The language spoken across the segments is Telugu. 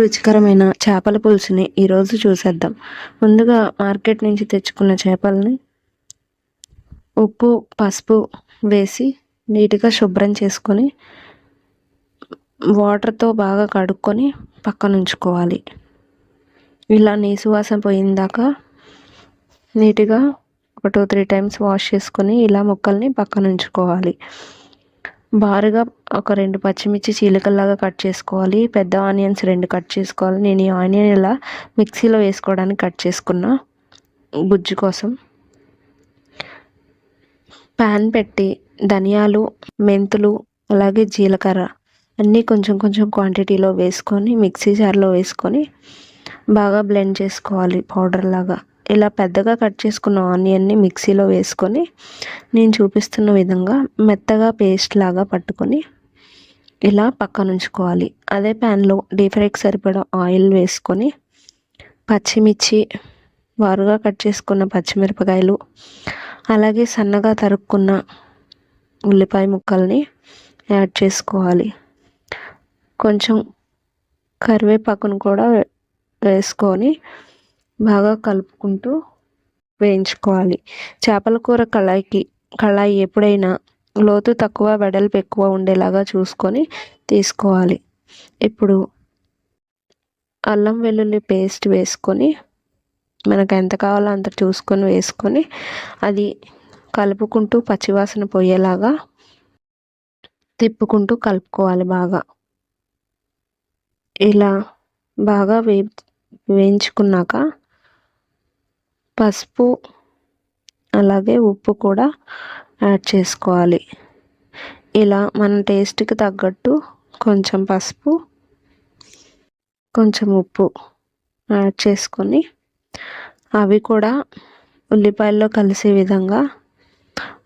రుచికరమైన చేపల పులుసుని ఈరోజు చూసేద్దాం. ముందుగా మార్కెట్ నుంచి తెచ్చుకున్న చేపల్ని ఉప్పు పసుపు వేసి నీట్గా శుభ్రం చేసుకొని వాటర్తో బాగా కడుక్కొని పక్కన ఉంచుకోవాలి. ఇలా నీసు వాసన పోయిందాక నీట్గా ఒక టూ త్రీ టైమ్స్ వాష్ చేసుకొని ఇలా ముక్కల్ని పక్కన ఉంచుకోవాలి. బారుగా ఒక రెండు పచ్చిమిర్చి చీలికల్లాగా కట్ చేసుకోవాలి. పెద్ద ఆనియన్స్ రెండు కట్ చేసుకోవాలి. నేను ఈ ఆనియన్ ఇలా మిక్సీలో వేసుకోవడానికి కట్ చేసుకున్నా గుజ్జు కోసం. ప్యాన్ పెట్టి ధనియాలు మెంతులు అలాగే జీలకర్ర అన్నీ కొంచెం కొంచెం క్వాంటిటీలో వేసుకొని మిక్సీ జార్లో వేసుకొని బాగా బ్లెండ్ చేసుకోవాలి పౌడర్ లాగా. ఇలా పెద్దగా కట్ చేసుకున్న ఆనియన్ని మిక్సీలో వేసుకొని నేను చూపిస్తున్న విధంగా మెత్తగా పేస్ట్ లాగా పట్టుకొని ఇలా పక్కన ఉంచుకోవాలి. అదే ప్యాన్లో డీప్ ఫ్రైకి సరిపడా ఆయిల్ వేసుకొని పచ్చిమిర్చి వారుగా కట్ చేసుకున్న పచ్చిమిరపకాయలు అలాగే సన్నగా తరుక్కున్న ఉల్లిపాయ ముక్కల్ని యాడ్ చేసుకోవాలి. కొంచెం కరివేపాకును కూడా వేసుకొని బాగా కలుపుకుంటూ వేయించుకోవాలి. చేపల కూర కళాయికి కళాయి ఎప్పుడైనా లోతు తక్కువ వెడల్పు ఎక్కువ ఉండేలాగా చూసుకొని తీసుకోవాలి. ఇప్పుడు అల్లం వెల్లుల్లి పేస్ట్ వేసుకొని మనకు ఎంత కావాలో అంత చూసుకొని వేసుకొని అది కలుపుకుంటూ పచ్చివాసన పోయేలాగా తిప్పుకుంటూ కలుపుకోవాలి బాగా. ఇలా బాగా వే వేయించుకున్నాక పసుపు అలాగే ఉప్పు కూడా యాడ్ చేసుకోవాలి. ఇలా మన టేస్ట్కి తగ్గట్టు కొంచెం పసుపు కొంచెం ఉప్పు యాడ్ చేసుకొని అవి కూడా ఉల్లిపాయల్లో కలిసే విధంగా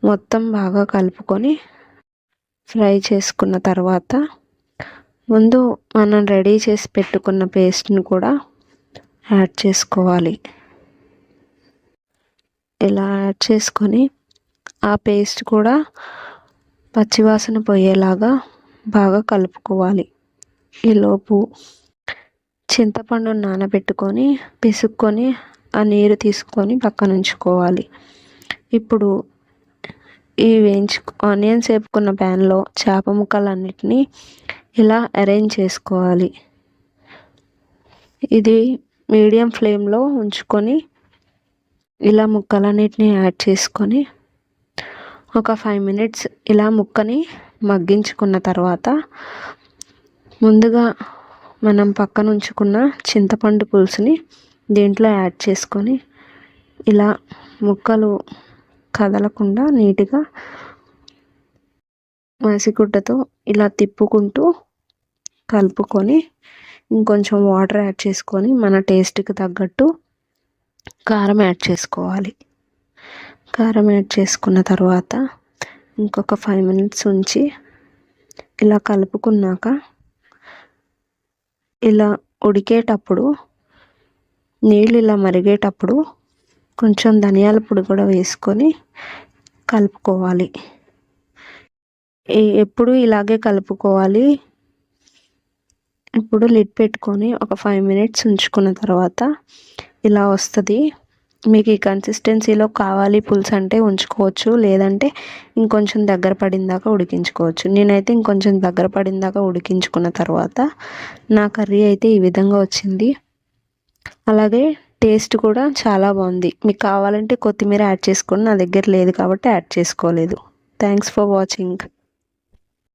మొత్తం బాగా కలుపుకొని ఫ్రై చేసుకున్న తర్వాత ముందు మనం రెడీ చేసి పెట్టుకున్న పేస్ట్ని కూడా యాడ్ చేసుకోవాలి. ఇలా యాడ్ చేసుకొని ఆ పేస్ట్ కూడా పచ్చివాసన పోయేలాగా బాగా కలుపుకోవాలి. ఈలోపు చింతపండు నానబెట్టుకొని పిసుక్కొని ఆ నీరు తీసుకొని పక్కన ఉంచుకోవాలి. ఇప్పుడు ఈ వేయించు ఆనియన్స్ వేపుకున్న ప్యాన్లో చేప ముక్కలన్నిటినీ ఇలా అరేంజ్ చేసుకోవాలి. ఇది మీడియం ఫ్లేమ్లో ఉంచుకొని ఇలా ముక్కలన్నిటిని యాడ్ చేసుకొని ఒక ఫైవ్ మినిట్స్ ఇలా ముక్కని మగ్గించుకున్న తర్వాత ముందుగా మనం పక్కన ఉంచుకున్న చింతపండు పులుసుని దీంట్లో యాడ్ చేసుకొని ఇలా ముక్కలు కదలకుండా నీట్గా మసిగుడ్డతో ఇలా తిప్పుకుంటూ కలుపుకొని ఇంకొంచెం వాటర్ యాడ్ చేసుకొని మన టేస్ట్కి తగ్గట్టు కారం యాడ్ చేసుకోవాలి. కారం యాడ్ చేసుకున్న తర్వాత ఇంకొక ఫైవ్ మినిట్స్ ఉంచి ఇలా కలుపుకున్నాక ఇలా ఉడికేటప్పుడు నీళ్ళు ఇలా మరిగేటప్పుడు కొంచెం ధనియాల పొడి కూడా వేసుకొని కలుపుకోవాలి. ఎప్పుడు ఇలాగే కలుపుకోవాలి? ఇప్పుడు లిడ్ పెట్టుకొని ఒక ఫైవ్ మినిట్స్ ఉంచుకున్న తర్వాత ఇలా వస్తుంది. మీకు ఈ కన్సిస్టెన్సీలో కావాలి పులుసు అంటే ఉంచుకోవచ్చు. లేదంటే ఇంకొంచెం దగ్గర పడిందాక ఉడికించుకోవచ్చు. నేనైతే ఇంకొంచెం దగ్గర పడిందాక ఉడికించుకున్న తర్వాత నా కర్రీ అయితే ఈ విధంగా వచ్చింది. అలాగే టేస్ట్ కూడా చాలా బాగుంది. మీకు కావాలంటే కొత్తిమీర యాడ్ చేసుకోండి నా దగ్గర లేదు కాబట్టి యాడ్ చేసుకోలేదు. Thanks for watching